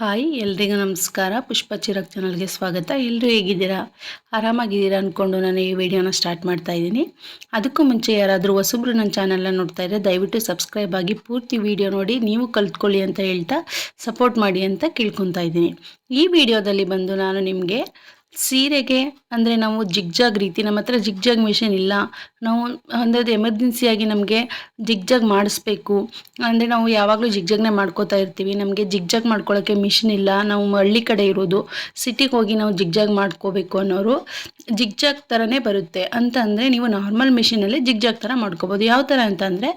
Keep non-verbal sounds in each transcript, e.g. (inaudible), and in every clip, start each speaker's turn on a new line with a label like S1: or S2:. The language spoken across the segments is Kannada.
S1: ಹಾಯ್, ಎಲ್ರಿಗೂ ನಮಸ್ಕಾರ. ಪುಷ್ಪ ಚಿರಕ್ ಚಾನಲ್ಗೆ ಸ್ವಾಗತ. ಎಲ್ಲರೂ ಹೇಗಿದ್ದೀರಾ? ಆರಾಮಾಗಿದ್ದೀರಾ ಅಂದ್ಕೊಂಡು ನಾನು ಈ ವಿಡಿಯೋನ ಸ್ಟಾರ್ಟ್ ಮಾಡ್ತಾ ಇದ್ದೀನಿ. ಅದಕ್ಕೂ ಮುಂಚೆ ಯಾರಾದರೂ ಹೊಸಬ್ರು ನನ್ನ ಚಾನಲ್ನ ನೋಡ್ತಾ ಇದ್ದರೆ ದಯವಿಟ್ಟು ಸಬ್ಸ್ಕ್ರೈಬ್ ಆಗಿ ಪೂರ್ತಿ ವಿಡಿಯೋ ನೋಡಿ, ನೀವು ಕಲ್ತ್ಕೊಳ್ಳಿ ಅಂತ ಹೇಳ್ತಾ ಸಪೋರ್ಟ್ ಮಾಡಿ ಅಂತ ಕೇಳ್ಕೊತಾ ಇದ್ದೀನಿ. ಈ ವಿಡಿಯೋದಲ್ಲಿ ಬಂದು ನಾನು ನಿಮಗೆ ಸೀರೆಗೆ ಅಂದರೆ ನಾವು ಜಿಗ್ಜಾಗ್ ರೀತಿ, ನಮ್ಮ ಹತ್ರ ಜಿಗ್ಜಾಗ್ ಮಿಷಿನ್ ಇಲ್ಲ. ನಾವು ಅಂದರೆ ಎಮರ್ಜೆನ್ಸಿಯಾಗಿ ನಮಗೆ ಜಿಗ್ಜಾಗ್ ಮಾಡಿಸ್ಬೇಕು. ಅಂದರೆ ನಾವು ಯಾವಾಗಲೂ ಜಿಗ್ಜಾಗ್ನೇ ಮಾಡ್ಕೋತಾ ಇರ್ತೀವಿ. ನಮಗೆ ಜಿಗ್ಜಾಗ್ ಮಾಡ್ಕೊಳ್ಳೋಕ್ಕೆ ಮಿಷಿನ್ ಇಲ್ಲ. ನಾವು ಹಳ್ಳಿ ಕಡೆ ಇರೋದು. ಸಿಟಿಗೆ ಹೋಗಿ ನಾವು ಜಿಗ್ಜಾಗ್ ಮಾಡ್ಕೋಬೇಕು ಅನ್ನೋರು ಜಿಗ್ಜಾಗ್ ಥರನೇ ಬರುತ್ತೆ. ಅಂತ ಅಂದರೆ ನೀವು ನಾರ್ಮಲ್ ಮಿಷಿನಲ್ಲಿ ಜಿಗ್ಜಾಗ್ ಥರ ಮಾಡ್ಕೋಬೋದು. ಯಾವ ಥರ ಅಂತಂದರೆ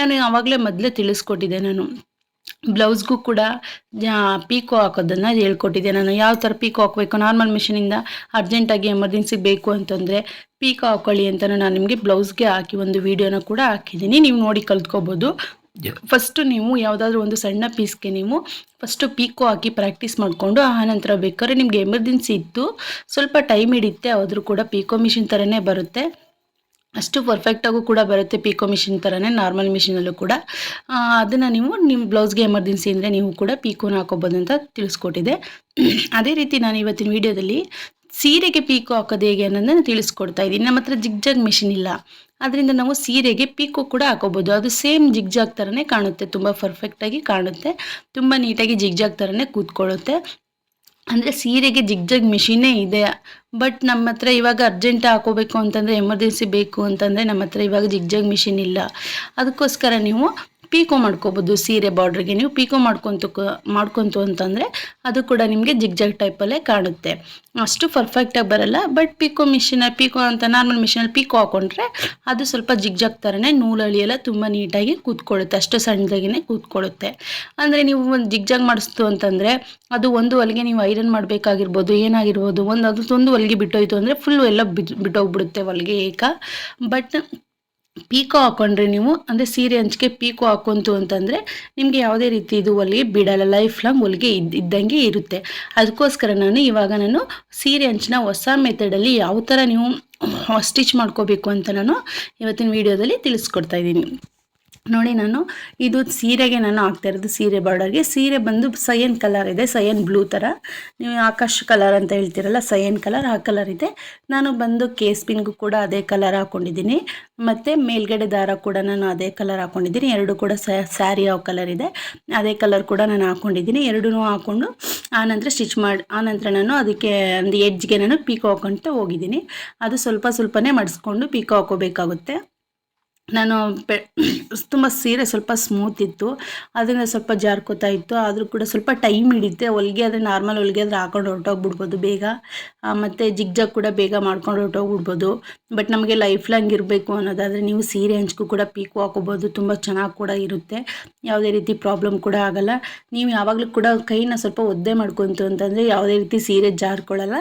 S1: ನಾನು ಆವಾಗಲೇ ಮೊದಲೇ ತಿಳಿಸ್ಕೊಟ್ಟಿದ್ದೆ ನಾನು. ಬ್ಲೌಸ್ಗೂ ಕೂಡ ಪೀಕೋ ಹಾಕೋದನ್ನು ಹೇಳ್ಕೊಟ್ಟಿದ್ದೆ. ನಾನು ಯಾವ ಥರ ಪೀಕೋ ಹಾಕಬೇಕು? ನಾರ್ಮಲ್ ಮಿಷಿನಿಂದ ಅರ್ಜೆಂಟಾಗಿ ಎಮರ್ಜೆನ್ಸಿಗೆ ಬೇಕು ಅಂತಂದರೆ ಪೀಕೋ ಹಾಕೊಳ್ಳಿ ಅಂತ ನಾನು ನಿಮಗೆ ಬ್ಲೌಸ್ಗೆ ಹಾಕಿ ಒಂದು ವೀಡಿಯೋನ ಕೂಡ ಹಾಕಿದ್ದೀನಿ. ನೀವು ನೋಡಿ ಕಲ್ತ್ಕೋಬೋದು. ಫಸ್ಟು ನೀವು ಯಾವುದಾದ್ರೂ ಒಂದು ಸಣ್ಣ ಪೀಸ್ಗೆ ನೀವು ಫಸ್ಟು ಪೀಕೋ ಹಾಕಿ ಪ್ರಾಕ್ಟೀಸ್ ಮಾಡಿಕೊಂಡು ಆನಂತರ ಬೇಕಾದ್ರೆ ನಿಮಗೆ ಎಮರ್ಜೆನ್ಸಿ ಇತ್ತು ಸ್ವಲ್ಪ ಟೈಮ್ ಹಿಡಿಯುತ್ತೆ ಆದರೂ ಕೂಡ ಪೀಕೋ ಮಿಷಿನ್ ಥರನೇ ಬರುತ್ತೆ. ಅಷ್ಟು ಪರ್ಫೆಕ್ಟಾಗೂ ಕೂಡ ಬರುತ್ತೆ ಪಿಕೋ ಮಿಷಿನ್ ಥರನೇ ನಾರ್ಮಲ್ ಮಿಷಿನಲ್ಲೂ ಕೂಡ. ಅದನ್ನು ನೀವು ನಿಮ್ಮ ಬ್ಲೌಸ್ಗೆ ಎಮರ್ಜೆನ್ಸಿ ಅಂದರೆ ನೀವು ಕೂಡ ಪೀಕೋನ ಹಾಕೋಬೋದು ಅಂತ ತಿಳಿಸ್ಕೊಟ್ಟಿದೆ. (clears throat) ಅದೇ ರೀತಿ ನಾನು ಇವತ್ತಿನ ವೀಡಿಯೋದಲ್ಲಿ ಸೀರೆಗೆ ಪೀಕೋ ಹಾಕೋದು ಹೇಗೆ ಅನ್ನೋದನ್ನು ತಿಳಿಸ್ಕೊಡ್ತಾ ಇದ್ದೀನಿ. ನಮ್ಮ ಹತ್ರ ಜಿಗ್ಜಾಗ್ ಮಿಷಿನ್ ಇಲ್ಲ. ಅದರಿಂದ ನಾವು ಸೀರೆಗೆ ಪೀಕೋ ಕೂಡ ಹಾಕೋಬೋದು. ಅದು ಸೇಮ್ ಜಿಗ್ಜಾಗ್ ಥರನೇ ಕಾಣುತ್ತೆ. ತುಂಬ ಪರ್ಫೆಕ್ಟಾಗಿ ಕಾಣುತ್ತೆ. ತುಂಬ ನೀಟಾಗಿ ಜಿಗ್ಜಾಗ್ ಥರನೇ ಕೂತ್ಕೊಳ್ಳುತ್ತೆ. ಅಂದರೆ ಸೀರೆಗೆ ಜಿಗ್ ಜಗ್ ಮಿಷಿನೇ ಇದೆ ಬಟ್ ನಮ್ಮ ಹತ್ರ ಇವಾಗ ಅರ್ಜೆಂಟ್ ಹಾಕೋಬೇಕು ಅಂತಂದರೆ ಎಮರ್ಜೆನ್ಸಿ ಬೇಕು ಅಂತಂದರೆ ನಮ್ಮ ಹತ್ರ ಇವಾಗ ಜಿಗ್ ಜಗ್ ಮಿಷಿನ್ ಇಲ್ಲ. ಅದಕ್ಕೋಸ್ಕರ ನೀವು ಪೀಕೋ ಮಾಡ್ಕೋಬೋದು ಸೀರೆ ಬಾರ್ಡ್ರಿಗೆ. ನೀವು ಪೀಕೋ ಮಾಡ್ಕೊತು ಮಾಡ್ಕೊತು ಅಂತಂದರೆ ಅದು ಕೂಡ ನಿಮಗೆ ಜಿಗ್ಜಾಗ್ ಟೈಪಲ್ಲೇ ಕಾಣುತ್ತೆ. ಅಷ್ಟು ಪರ್ಫೆಕ್ಟಾಗಿ ಬರಲ್ಲ ಬಟ್ ಪೀಕೋ ಮಿಷಿನ, ಪೀಕೋ ಅಂತ ನಾರ್ಮಲ್ ಮಿಷಿನಲ್ಲಿ ಪೀಕೋ ಹಾಕೊಂಡ್ರೆ ಅದು ಸ್ವಲ್ಪ ಜಿಗ್ಜಾಗ್ ಥರನೇ ನೂಲಳಿ ಎಲ್ಲ ತುಂಬ ನೀಟಾಗಿ ಕೂತ್ಕೊಳ್ಳುತ್ತೆ, ಅಷ್ಟು ಸಣ್ಣದಾಗಿನೇ ಕೂತ್ಕೊಳ್ಳುತ್ತೆ. ಅಂದರೆ ನೀವು ಒಂದು ಜಿಗ್ಜಾಗ್ ಮಾಡಿಸ್ತು ಅಂತಂದರೆ ಅದು ಒಂದು ಹೊಲಿಗೆ ನೀವು ಐರನ್ ಮಾಡಬೇಕಾಗಿರ್ಬೋದು, ಏನಾಗಿರ್ಬೋದು, ಒಂದು ಅದು, ಒಂದು ಹೊಲಿಗೆ ಬಿಟ್ಟೋಯ್ತು ಅಂದರೆ ಫುಲ್ಲು ಎಲ್ಲ ಬಿಟ್ಟು ಬಿಟ್ಟೋಗ್ಬಿಡುತ್ತೆ ಹೊಲಿಗೆ ಏಕ. ಬಟ್ ಪೀಕೋ ಹಾಕೊಂಡ್ರೆ ನೀವು, ಅಂದರೆ ಸೀರೆ ಹಂಚಿಗೆ ಪೀಕೋ ಹಾಕೊಂತು ಅಂತಂದರೆ ನಿಮಗೆ ಯಾವುದೇ ರೀತಿ ಇದು ಹೊಲಿಗೆ ಬಿಡಲ್ಲ ಲೈಫ್ ಲಾಂಗ್ ಹೊಲಿಗೆ ಇದ್ದ ಇದ್ದಂಗೆ ಇರುತ್ತೆ. ಅದಕ್ಕೋಸ್ಕರ ನಾನು ಇವಾಗ ನಾನು ಸೀರೆ ಹಂಚಿನ ಹೊಸ ಮೆಥಡಲ್ಲಿ ಯಾವ ಥರ ನೀವು ಸ್ಟಿಚ್ ಮಾಡ್ಕೋಬೇಕು ಅಂತ ನಾನು ಇವತ್ತಿನ ವೀಡಿಯೋದಲ್ಲಿ ತಿಳಿಸ್ಕೊಡ್ತಾ ಇದ್ದೀನಿ. ನೋಡಿ ನಾನು, ಇದು ಸೀರೆಗೆ ನಾನು ಹಾಕ್ತಾ ಇರೋದು ಸೀರೆ ಬಾರ್ಡರ್ಗೆ. ಸೀರೆ ಬಂದು ಸಯನ್ ಕಲರ್ ಇದೆ, ಸಯನ್ ಬ್ಲೂ ಥರ ನೀವು ಆಕಾಶ್ ಕಲರ್ ಅಂತ ಹೇಳ್ತೀರಲ್ಲ, ಸಯನ್ ಕಲರ್, ಆ ಕಲರ್ ಇದೆ. ನಾನು ಬಂದು ಕೇಸ್ ಪಿನ್ಗೂ ಕೂಡ ಅದೇ ಕಲರ್ ಹಾಕ್ಕೊಂಡಿದ್ದೀನಿ ಮತ್ತು ಮೇಲ್ಗಡೆ ದಾರ ಕೂಡ ನಾನು ಅದೇ ಕಲರ್ ಹಾಕ್ಕೊಂಡಿದ್ದೀನಿ ಎರಡು ಕೂಡ ಸ್ಯಾರಿ ಯಾವ ಕಲರ್ ಇದೆ, ಅದೇ ಕಲರ್ ಕೂಡ ನಾನು ಹಾಕ್ಕೊಂಡಿದ್ದೀನಿ ಎರಡೂ ಹಾಕ್ಕೊಂಡು ಆನಂತರ ಸ್ಟಿಚ್ ಮಾಡಿ ಆನಂತರ ನಾನು ಅದಕ್ಕೆ ಒಂದು ಎಡ್ಜ್ಗೆ ನಾನು ಪೀಕೋ ಹಾಕ್ಕೊಳ್ತಾ ಹೋಗಿದ್ದೀನಿ. ಅದು ಸ್ವಲ್ಪ ಸ್ವಲ್ಪನೇ ಮಡಿಸ್ಕೊಂಡು ಪೀಕೋ ಹಾಕೋಬೇಕಾಗುತ್ತೆ ನಾನು ಪೆ, ತುಂಬ ಸೀರೆ ಸ್ವಲ್ಪ ಸ್ಮೂತ್ ಇತ್ತು. ಅದನ್ನು ಸ್ವಲ್ಪ ಜಾರ್ಕೋತಾ ಇತ್ತು. ಆದರೂ ಕೂಡ ಸ್ವಲ್ಪ ಟೈಮ್ ಹಿಡಿಯುತ್ತೆ. ಹೊಲಿಗೆ ಆದರೆ ನಾರ್ಮಲ್ ಹೊಲಿಗೆ ಆದರೆ ಹಾಕೊಂಡು ಹೊರಟೋಗ್ಬಿಡ್ಬೋದು ಬೇಗ. ಮತ್ತು ಜಿಗ್ಜಾಗ್ ಕೂಡ ಬೇಗ ಮಾಡ್ಕೊಂಡು ಹೊರಟೋಗ್ಬಿಡ್ಬೋದು. ಬಟ್ ನಮಗೆ ಲೈಫ್ ಲಾಂಗ್ ಇರಬೇಕು ಅನ್ನೋದಾದರೆ ನೀವು ಸೀರೆ ಹಂಚ್ಕು ಕೂಡ ಪೀಕು ಹಾಕೋಬೋದು. ತುಂಬ ಚೆನ್ನಾಗಿ ಕೂಡ ಇರುತ್ತೆ. ಯಾವುದೇ ರೀತಿ ಪ್ರಾಬ್ಲಮ್ ಕೂಡ ಆಗಲ್ಲ. ನೀವು ಯಾವಾಗಲೂ ಕೂಡ ಕೈನ ಸ್ವಲ್ಪ ಒದ್ದೆ ಮಾಡ್ಕೊಂತು ಅಂತಂದರೆ ಯಾವುದೇ ರೀತಿ ಸೀರೆ ಜಾರ್ಕೊಳ್ಳಲ್ಲ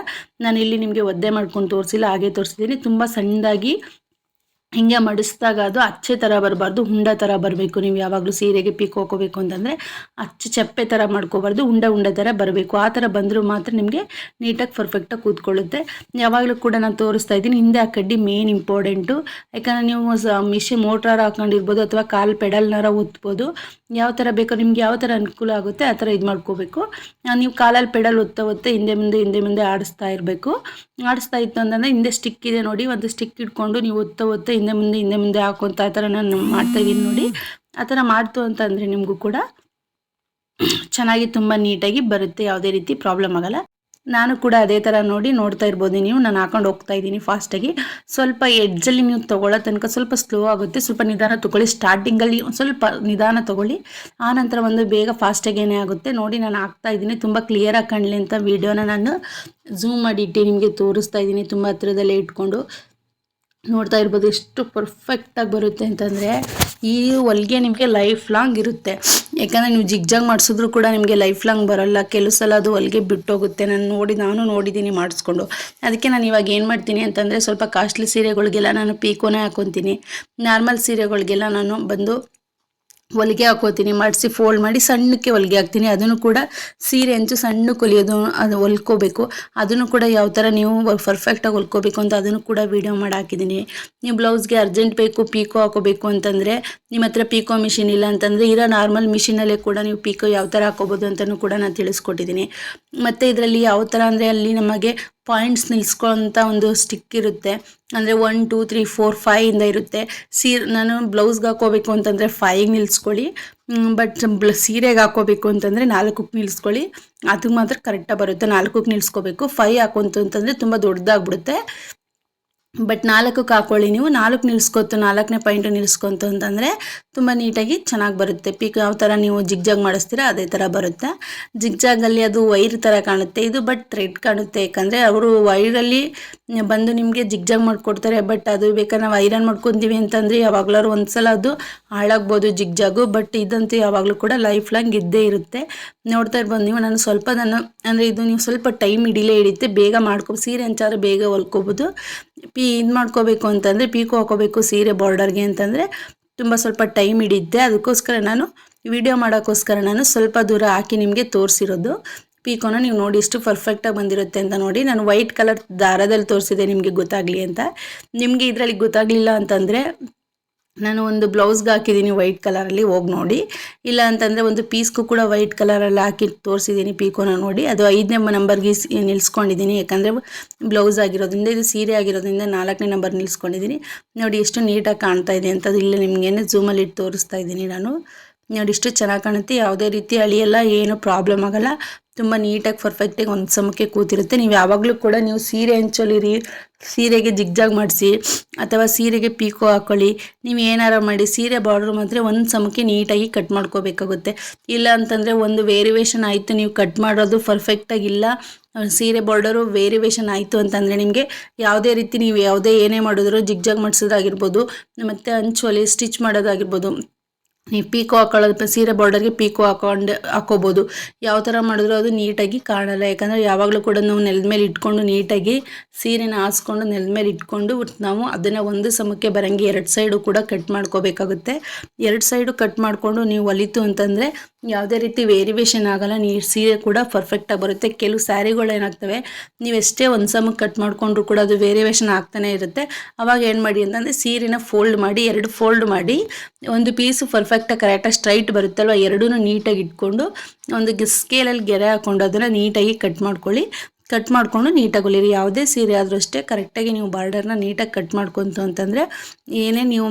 S1: ನಾನು ಇಲ್ಲಿ ನಿಮಗೆ ಒದ್ದೆ ಮಾಡ್ಕೊಂಡು ತೋರಿಸಿಲ್ಲ, ಹಾಗೆ ತೋರಿಸಿದ್ದೀನಿ. ತುಂಬ ಸಣ್ಣದಾಗಿ ಹಿಂಗೆ ಮಡಿಸಿದಾಗ ಅದು ಅಚ್ಚೆ ಥರ ಬರಬಾರ್ದು, ಉಂಡ ಥರ ಬರಬೇಕು. ನೀವು ಯಾವಾಗಲೂ ಸೀರೆಗೆ ಪೀಕ್ ಹಾಕೋಬೇಕು ಅಂತಂದರೆ ಅಚ್ಚೆ ಚಪ್ಪೆ ಥರ ಮಾಡ್ಕೋಬಾರ್ದು, ಉಂಡ ಉಂಡ ಥರ ಬರಬೇಕು. ಆ ಥರ ಬಂದರೂ ಮಾತ್ರ ನಿಮಗೆ ನೀಟಾಗಿ ಪರ್ಫೆಕ್ಟಾಗಿ ಕೂತ್ಕೊಳ್ಳುತ್ತೆ. ಯಾವಾಗಲೂ ಕೂಡ ನಾನು ತೋರಿಸ್ತಾ ಇದ್ದೀನಿ, ಹಿಂದೆ ಆ ಕಡ್ಡಿ ಮೇನ್ ಇಂಪಾರ್ಟೆಂಟು ಯಾಕಂದರೆ ನೀವು ಮಿಷಿನ್ ಮೋಟಾರ್ ಹಾಕೊಂಡಿರ್ಬೋದು ಅಥವಾ ಕಾಲು ಪೆಡಲ್ನಾರ ಒತ್ಬೋದು. ಯಾವ ಥರ ಬೇಕೋ, ನಿಮ್ಗೆ ಯಾವ ಥರ ಅನುಕೂಲ ಆಗುತ್ತೆ ಆ ಥರ ಇದು ಮಾಡ್ಕೋಬೇಕು. ನೀವು ಕಾಲಲ್ಲಿ ಪೆಡಲ್ ಒತ್ತ ಒತ್ತೆ ಹಿಂದೆ ಮುಂದೆ ಹಿಂದೆ ಮುಂದೆ ಆಡಿಸ್ತಾ ಇರಬೇಕು. ಆಡಿಸ್ತಾ ಇತ್ತು ಅಂತಂದರೆ ಹಿಂದೆ ಸ್ಟಿಕ್ ಇದೆ ನೋಡಿ, ಒಂದು ಸ್ಟಿಕ್ ಇಟ್ಕೊಂಡು ನೀವು ಒತ್ತ ಒತ್ತ ಹಿಂದೆ ಮುಂದೆ ಹಿಂದೆ ಮುಂದೆ ಹಾಕೊಂತ ಆ ಥರ ನಾನು ಮಾಡ್ತಾಯಿದ್ದೀನಿ ನೋಡಿ. ಆ ಥರ ಮಾಡ್ತು ಅಂತಂದರೆ ನಿಮಗೂ ಕೂಡ ಚೆನ್ನಾಗಿ ತುಂಬ ನೀಟಾಗಿ ಬರುತ್ತೆ, ಯಾವುದೇ ರೀತಿ ಪ್ರಾಬ್ಲಮ್ ಆಗಲ್ಲ. ನಾನು ಕೂಡ ಅದೇ ಥರ ನೋಡಿ ನೋಡ್ತಾ ಇರ್ಬೋದು. ನೀವು ನಾನು ಹಾಕೊಂಡು ಹೋಗ್ತಾ ಇದ್ದೀನಿ ಫಾಸ್ಟಾಗಿ ಸ್ವಲ್ಪ ಎಡ್ಜಲ್ಲಿ ನೀವು ತೊಗೊಳ್ಳೋ ತನಕ ಸ್ವಲ್ಪ ಸ್ಲೋ ಆಗುತ್ತೆ. ಸ್ವಲ್ಪ ನಿಧಾನ ತೊಗೊಳ್ಳಿ. ಸ್ಟಾರ್ಟಿಂಗಲ್ಲಿ ಸ್ವಲ್ಪ ನಿಧಾನ ತೊಗೊಳ್ಳಿ. ಆನಂತರ ಒಂದು ಬೇಗ ಫಾಸ್ಟಾಗೇನೆ ಆಗುತ್ತೆ. ನೋಡಿ ನಾನು ಹಾಕ್ತಾ ಇದ್ದೀನಿ. ತುಂಬ ಕ್ಲಿಯರಾಗಿ ಕಾಣಲಿ ಅಂತ ವೀಡಿಯೋನ ನಾನು ಝೂಮ್ ಮಾಡಿ ಇಟ್ಟು ನಿಮಗೆ ತೋರಿಸ್ತಾ ಇದ್ದೀನಿ. ತುಂಬ ಹತ್ರದಲ್ಲೇ ಇಟ್ಕೊಂಡು. ನೋಡ್ತಾ ಇರ್ಬೋದು ಎಷ್ಟು ಪರ್ಫೆಕ್ಟಾಗಿ ಬರುತ್ತೆ ಅಂತಂದರೆ ಈ ಹೊಲಿಗೆ ನಿಮಗೆ ಲೈಫ್ ಲಾಂಗ್ ಇರುತ್ತೆ. ಯಾಕಂದರೆ ನೀವು ಜಿಗ್ಜಾಗ್ ಮಾಡಿಸಿದ್ರು ಕೂಡ ನಿಮಗೆ ಲೈಫ್ ಲಾಂಗ್ ಬರೋಲ್ಲ. ಕೆಲವು ಸಲ ಅದು ಹೊಲಿಗೆ ಬಿಟ್ಟೋಗುತ್ತೆ. ನಾನು ನೋಡಿ, ನಾನು ನೋಡಿದ್ದೀನಿ ಮಾಡಿಸ್ಕೊಂಡು. ಅದಕ್ಕೆ ನಾನು ಇವಾಗ ಏನು ಮಾಡ್ತೀನಿ ಅಂತಂದರೆ ಸ್ವಲ್ಪ ಕಾಸ್ಟ್ಲಿ ಸೀರೆಗಳಿಗೆಲ್ಲ ನಾನು ಪೀಕೋನೇ ಹಾಕೊತೀನಿ. ನಾರ್ಮಲ್ ಸೀರೆಗಳಿಗೆಲ್ಲ ನಾನು ಬಂದು ಹೊಲಿಗೆ ಹಾಕೋತೀನಿ, ಮಾಡಿಸಿ ಫೋಲ್ಡ್ ಮಾಡಿ ಸಣ್ಣಕ್ಕೆ ಹೊಲಿಗೆ ಹಾಕ್ತೀನಿ. ಅದನ್ನು ಕೂಡ ಸೀರೆ ಅಂಚು ಸಣ್ಣ ಹೊಲಿಯೋದು ಅದು ಹೊಲ್ಕೋಬೇಕು. ಅದನ್ನು ಕೂಡ ಯಾವ ಥರ ನೀವು ಪರ್ಫೆಕ್ಟಾಗಿ ಹೊಲ್ಕೋಬೇಕು ಅಂತ ಅದನ್ನು ಕೂಡ ವೀಡಿಯೋ ಮಾಡಿ ಹಾಕಿದ್ದೀನಿ. ನೀವು ಬ್ಲೌಸ್ಗೆ ಅರ್ಜೆಂಟ್ ಬೇಕು ಪೀಕೋ ಹಾಕೋಬೇಕು ಅಂತಂದರೆ, ನಿಮ್ಮ ಹತ್ರ ಪೀಕೋ ಮಿಷಿನ್ ಇಲ್ಲ ಅಂತಂದರೆ, ಇರೋ ನಾರ್ಮಲ್ ಮಿಷಿನಲ್ಲೇ ಕೂಡ ನೀವು ಪೀಕೋ ಯಾವ ಥರ ಹಾಕೋಬೋದು ಅಂತಲೂ ಕೂಡ ನಾನು ತಿಳಿಸ್ಕೊಟ್ಟಿದ್ದೀನಿ. ಮತ್ತು ಇದರಲ್ಲಿ ಯಾವ ಥರ ಅಂದರೆ ಅಲ್ಲಿ ನಮಗೆ ಪಾಯಿಂಟ್ಸ್ ನಿಲ್ಸ್ಕೊಳ್ಳೋಂಥ ಒಂದು ಸ್ಟಿಕ್ ಇರುತ್ತೆ. ಅಂದರೆ ಒನ್ ಟೂ ತ್ರೀ ಫೋರ್ ಫೈಯಿಂದ ಇರುತ್ತೆ. ಸೀರೆ, ನಾನು ಬ್ಲೌಸ್ಗೆ ಹಾಕೋಬೇಕು ಅಂತಂದರೆ ಫೈವ್ಗೆ ನಿಲ್ಸ್ಕೊಳ್ಳಿ. ಬಟ್ ಬ್ಲ ಸೀರೆಗೆ ಹಾಕೋಬೇಕು ಅಂತಂದರೆ ನಾಲ್ಕಕ್ಕೆ ನಿಲ್ಸ್ಕೊಳ್ಳಿ. ಅದು ಮಾತ್ರ ಕರೆಕ್ಟಾಗಿ ಬರುತ್ತೆ. ನಾಲ್ಕಕ್ಕೆ ನಿಲ್ಸ್ಕೋಬೇಕು. ಫೈ ಹಾಕೊಂತು ಅಂತಂದರೆ ತುಂಬ ದೊಡ್ಡದಾಗ್ಬಿಡುತ್ತೆ. ಬಟ್ ನಾಲ್ಕಕ್ಕೆ ಹಾಕೊಳ್ಳಿ ನೀವು ನಾಲ್ಕು ನಿಲ್ಸ್ಕೊತು ನಾಲ್ಕನೇ ಪಾಯಿಂಟು ನಿಲ್ಸ್ಕೊತು ಅಂತಂದರೆ ತುಂಬ ನೀಟಾಗಿ ಚೆನ್ನಾಗಿ ಬರುತ್ತೆ. ಪೀಕ್ ಯಾವ ಥರ ನೀವು ಜಿಗ್ಜಾಗ್ ಮಾಡಿಸ್ತೀರಾ ಅದೇ ಥರ ಬರುತ್ತೆ. ಜಿಗ್ಜಾಗಲ್ಲಿ ಅದು ವೈರ್ ಥರ ಕಾಣುತ್ತೆ. ಇದು ಬಟ್ ಥ್ರೆಡ್ ಕಾಣುತ್ತೆ. ಯಾಕಂದರೆ ಅವರು ವೈರಲ್ಲಿ ಬಂದು ನಿಮಗೆ ಜಿಗ್ಜಾಗ್ ಮಾಡಿಕೊಡ್ತಾರೆ. ಬಟ್ ಅದು ಬೇಕಾದ್ರೆ ನಾವು ಐರನ್ ಮಾಡ್ಕೊತೀವಿ ಅಂತಂದರೆ ಯಾವಾಗ್ಲಾರು ಒಂದು ಸಲ ಅದು ಹಾಳಾಗ್ಬೋದು ಜಿಗ್ಜಾಗು. ಬಟ್ ಇದಂತೂ ಯಾವಾಗಲೂ ಕೂಡ ಲೈಫ್ ಲಾಂಗ್ ಇದ್ದೇ ಇರುತ್ತೆ. ನೋಡ್ತಾ ಇರ್ಬೋದು ನೀವು ನಾನು ಸ್ವಲ್ಪ ನಾನು ಅಂದರೆ ಇದು ನೀವು ಸ್ವಲ್ಪ ಟೈಮ್ ಹಿಡಿಲೇ ಹಿಡಿಯುತ್ತೆ. ಬೇಗ ಮಾಡ್ಕೊ, ಸೀರೆ ಅಂಚಾದ್ರೆ ಬೇಗ ಹೊಲ್ಕೋಬೋದು. ಪಿ ಇದು ಮಾಡ್ಕೋಬೇಕು ಅಂತಂದರೆ, ಪೀಕು ಹಾಕೋಬೇಕು ಸೀರೆ ಬಾರ್ಡರ್ಗೆ ಅಂತಂದರೆ ತುಂಬ ಸ್ವಲ್ಪ ಟೈಮ್ ಹಿಡಿದ್ದೆ ಅದಕ್ಕೋಸ್ಕರ ನಾನು ವಿಡಿಯೋ ಮಾಡೋಕ್ಕೋಸ್ಕರ ನಾನು ಸ್ವಲ್ಪ ದೂರ ಹಾಕಿ ನಿಮಗೆ ತೋರಿಸಿರೋದು. ಪೀಕೋನ ನೀವು ನೋಡಿ ಎಷ್ಟು ಪರ್ಫೆಕ್ಟಾಗಿ ಬಂದಿರುತ್ತೆ ಅಂತ ನೋಡಿ. ನಾನು ವೈಟ್ ಕಲರ್ ದಾರದಲ್ಲಿ ತೋರಿಸಿದೆ ನಿಮಗೆ ಗೊತ್ತಾಗಲಿ ಅಂತ. ನಿಮಗೆ ಇದರಲ್ಲಿ ಗೊತ್ತಾಗಲಿಲ್ಲ ಅಂತಂದರೆ ನಾನು ಒಂದು ಬ್ಲೌಸ್ಗೆ ಹಾಕಿದ್ದೀನಿ ವೈಟ್ ಕಲರಲ್ಲಿ ಹೋಗಿ ನೋಡಿ. ಇಲ್ಲ ಅಂತಂದರೆ ಒಂದು ಪೀಸ್ಗೂ ಕೂಡ ವೈಟ್ ಕಲರಲ್ಲಿ ಹಾಕಿ ತೋರಿಸಿದ್ದೀನಿ ಪೀಕೋನ ನೋಡಿ. ಅದು ಐದನೇ ನಂಬರ್ಗೆ ನಿಲ್ಸ್ಕೊಂಡಿದ್ದೀನಿ. ಯಾಕಂದರೆ ಬ್ಲೌಸ್ ಆಗಿರೋದ್ರಿಂದ, ಇದು ಸೀರೆ ಆಗಿರೋದ್ರಿಂದ ನಾಲ್ಕನೇ ನಂಬರ್ ನಿಲ್ಸ್ಕೊಂಡಿದ್ದೀನಿ. ನೋಡಿ, ಎಷ್ಟು ನೀಟಾಗಿ ಕಾಣ್ತಾ ಇದೆ ಅಂತ ಇಲ್ಲ ನಿಮಗೇನೆ ಝೂಮಲ್ಲಿ ಇಟ್ಟು ತೋರಿಸ್ತಾ ಇದ್ದೀನಿ ನಾನು. ನೋಡಿ, ಇಷ್ಟು ಚೆನ್ನಾಗಿ ಕಾಣುತ್ತೆ. ಯಾವುದೇ ರೀತಿ ಅಳಿಯಲ್ಲ ಏನು ಪ್ರಾಬ್ಲಮ್ ಆಗಲ್ಲ. ತುಂಬ ನೀಟಾಗಿ ಪರ್ಫೆಕ್ಟಾಗಿ ಒಂದು ಸಮಕ್ಕೆ ಕೂತಿರುತ್ತೆ. ನೀವು ಯಾವಾಗಲೂ ಕೂಡ ನೀವು ಸೀರೆ ಹಂಚೊಲಿರಿ ಸೀರೆಗೆ ಜಿಗ್ಜಾಗ್ ಮಾಡಿಸಿ, ಅಥವಾ ಸೀರೆಗೆ ಪೀಕೋ ಹಾಕೊಳ್ಳಿ. ನೀವು ಏನಾರ ಮಾಡಿ, ಸೀರೆ ಬಾರ್ಡ್ರ್ ಮಾತ್ರ ಒಂದು ಸಮಕ್ಕೆ ನೀಟಾಗಿ ಕಟ್ ಮಾಡ್ಕೋಬೇಕಾಗುತ್ತೆ. ಇಲ್ಲ ಅಂತಂದರೆ ಒಂದು ವೇರಿಯೇಷನ್ ಆಯಿತು, ನೀವು ಕಟ್ ಮಾಡೋದು ಪರ್ಫೆಕ್ಟಾಗಿಲ್ಲ ಸೀರೆ ಬಾರ್ಡರು ವೇರಿಯೇಷನ್ ಆಯಿತು ಅಂತಂದರೆ ನಿಮಗೆ ಯಾವುದೇ ರೀತಿ ನೀವು ಯಾವುದೇ ಏನೇ ಮಾಡಿದ್ರು ಜಿಗ್ಜಾಗ್ ಮಾಡಿಸೋದಾಗಿರ್ಬೋದು, ಮತ್ತು ಹಂಚು ಸ್ಟಿಚ್ ಮಾಡೋದಾಗಿರ್ಬೋದು ನೀವು ಪೀಕೋ ಹಾಕೊಳ್ಳೋದು ಸೀರೆ ಬಾರ್ಡರ್ಗೆ ಪೀಕೋ ಹಾಕೊಂಡು ಹಾಕೋಬೋದು. ಯಾವ ಥರ ಮಾಡಿದ್ರು ಅದು ನೀಟಾಗಿ ಕಾಣಲ್ಲ. ಯಾಕಂದರೆ ಯಾವಾಗಲೂ ಕೂಡ ನಾವು ನೆಲದ ಮೇಲೆ ಇಟ್ಕೊಂಡು ನೀಟಾಗಿ ಸೀರೆನ ಹಾಸ್ಕೊಂಡು ನೆಲದ ಮೇಲೆ ಇಟ್ಕೊಂಡು ನಾವು ಅದನ್ನು ಒಂದು ಸಮಕ್ಕೆ ಬರಂಗೆ ಎರಡು ಸೈಡು ಕೂಡ ಕಟ್ ಮಾಡ್ಕೋಬೇಕಾಗುತ್ತೆ. ಎರಡು ಸೈಡು ಕಟ್ ಮಾಡಿಕೊಂಡು ನೀವು ಒಲಿತು ಅಂತಂದರೆ ಯಾವುದೇ ರೀತಿ ವೇರಿಯೇಷನ್ ಆಗಲ್ಲ, ನೀರು ಸೀರೆ ಕೂಡ ಪರ್ಫೆಕ್ಟಾಗಿ ಬರುತ್ತೆ. ಕೆಲವು ಸ್ಯಾರಿಗಳು ಏನಾಗ್ತವೆ, ನೀವು ಎಷ್ಟೇ ಒಂದು ಸಮ ಕಟ್ ಮಾಡಿಕೊಂಡ್ರು ಕೂಡ ಅದು ವೇರಿಯೇಷನ್ ಆಗ್ತಾನೆ ಇರುತ್ತೆ. ಅವಾಗ ಏನು ಮಾಡಿ ಅಂತಂದರೆ ಸೀರೆನ ಫೋಲ್ಡ್ ಮಾಡಿ, ಎರಡು ಫೋಲ್ಡ್ ಮಾಡಿ, ಒಂದು ಪೀಸು ಪರ್ಫೆಕ್ಟಾಗಿ ಕರೆಕ್ಟಾಗಿ ಸ್ಟ್ರೈಟ್ ಬರುತ್ತಲ್ವ ಎರಡೂ ನೀಟಾಗಿ ಇಟ್ಕೊಂಡು, ಒಂದು ಸ್ಕೇಲಲ್ಲಿ ಗೆರೆ ಹಾಕ್ಕೊಂಡು ಅದನ್ನು ನೀಟಾಗಿ ಕಟ್ ಮಾಡ್ಕೊಳ್ಳಿ. ಕಟ್ ಮಾಡಿಕೊಂಡು ನೀಟಾಗಿ ಹೊಲಿರಿ ಯಾವುದೇ ಸೀರೆ ಆದರೂ ಅಷ್ಟೇ ಕರೆಕ್ಟಾಗಿ ನೀವು ಬಾರ್ಡರ್ನ ನೀಟಾಗಿ ಕಟ್ ಮಾಡ್ಕೊಂತು ಅಂತಂದರೆ ಏನೇ ನೀವು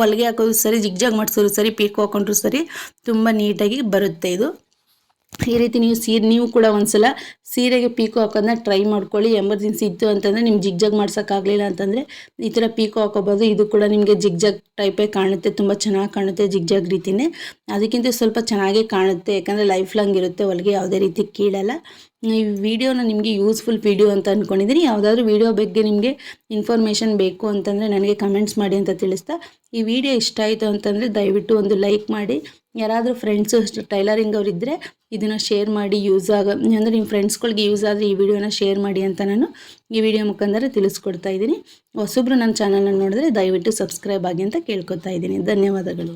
S1: ಹೊಲಿಗೆ ಹಾಕೋದು ಸರಿ ಜಿಗ್ಜಾಗ್ ಮಾಡಿಸೋರು ಸರಿ, ಪೀಕ್ ಹಾಕೊಂಡ್ರು ಸರಿ, ತುಂಬ ನೀಟಾಗಿ ಬರುತ್ತೆ ಇದು. ಈ ರೀತಿ ನೀವು ಸೀರೆ, ನೀವು ಕೂಡ ಒಂದ್ಸಲ ಸೀರೆಗೆ ಪೀಕು ಹಾಕೋದನ್ನ ಟ್ರೈ ಮಾಡ್ಕೊಳ್ಳಿ. ಎಮರ್ಜೆನ್ಸಿ ಇತ್ತು ಅಂತಂದರೆ ನಿಮ್ಗೆ ಜಿಗ್ಜಾಗ್ ಮಾಡ್ಸೋಕ್ಕಾಗಲಿಲ್ಲ ಅಂತಂದರೆ ಈ ಥರ ಪೀಕು ಹಾಕೋಬೋದು ಇದು ಕೂಡ ನಿಮಗೆ ಜಿಗ್ಜಾಗ್ ಟೈಪೇ ಕಾಣುತ್ತೆ, ತುಂಬ ಚೆನ್ನಾಗಿ ಕಾಣುತ್ತೆ ಜಿಗ್ಜಾಗ್ ರೀತಿಯೇ ಅದಕ್ಕಿಂತ ಸ್ವಲ್ಪ ಚೆನ್ನಾಗೇ ಕಾಣುತ್ತೆ, ಯಾಕಂದರೆ ಲೈಫ್ ಲಾಂಗ್ ಇರುತ್ತೆ, ಹೊಲಿಗೆ ಯಾವುದೇ ರೀತಿ ಕೀಳಲ್ಲ. ಈ ವಿಡಿಯೋನ ನಿಮಗೆ ಯೂಸ್ಫುಲ್ ವಿಡಿಯೋ ಅಂತ ಅಂದ್ಕೊಂಡಿದ್ದೀನಿ ಯಾವುದಾದ್ರೂ ವಿಡಿಯೋ ಬಗ್ಗೆ ನಿಮಗೆ ಇನ್ಫಾರ್ಮೇಷನ್ ಬೇಕು ಅಂತಂದರೆ ನನಗೆ ಕಮೆಂಟ್ಸ್ ಮಾಡಿ ಅಂತ ತಿಳಿಸ್ತಾ. ಈ ವಿಡಿಯೋ ಇಷ್ಟ ಆಯಿತು ಅಂತಂದರೆ ದಯವಿಟ್ಟು ಒಂದು ಲೈಕ್ ಮಾಡಿ. ಯಾರಾದರೂ ಫ್ರೆಂಡ್ಸು ಟೈಲರಿಂಗ್ ಅವರಿದ್ದರೆ ಇದನ್ನು ಶೇರ್ ಮಾಡಿ ಯೂಸ್ ಆಗ, ಅಂದರೆ ನಿಮ್ಮ ಫ್ರೆಂಡ್ಸ್ಗಳಿಗೆ ಯೂಸ್ ಆದರೆ ಈ ವಿಡಿಯೋನ ಶೇರ್ ಮಾಡಿ ಅಂತ ನಾನು ಈ ವಿಡಿಯೋ ಮುಖಾಂತರ ತಿಳಿಸ್ಕೊಡ್ತಾ ಇದ್ದೀನಿ. ಹೊಸೊಬ್ರು ನನ್ನ ಚಾನಲನ್ನು ನೋಡಿದ್ರೆ ದಯವಿಟ್ಟು ಸಬ್ಸ್ಕ್ರೈಬ್ ಆಗಿ ಅಂತ ಕೇಳ್ಕೊತಾ ಇದ್ದೀನಿ. ಧನ್ಯವಾದಗಳು.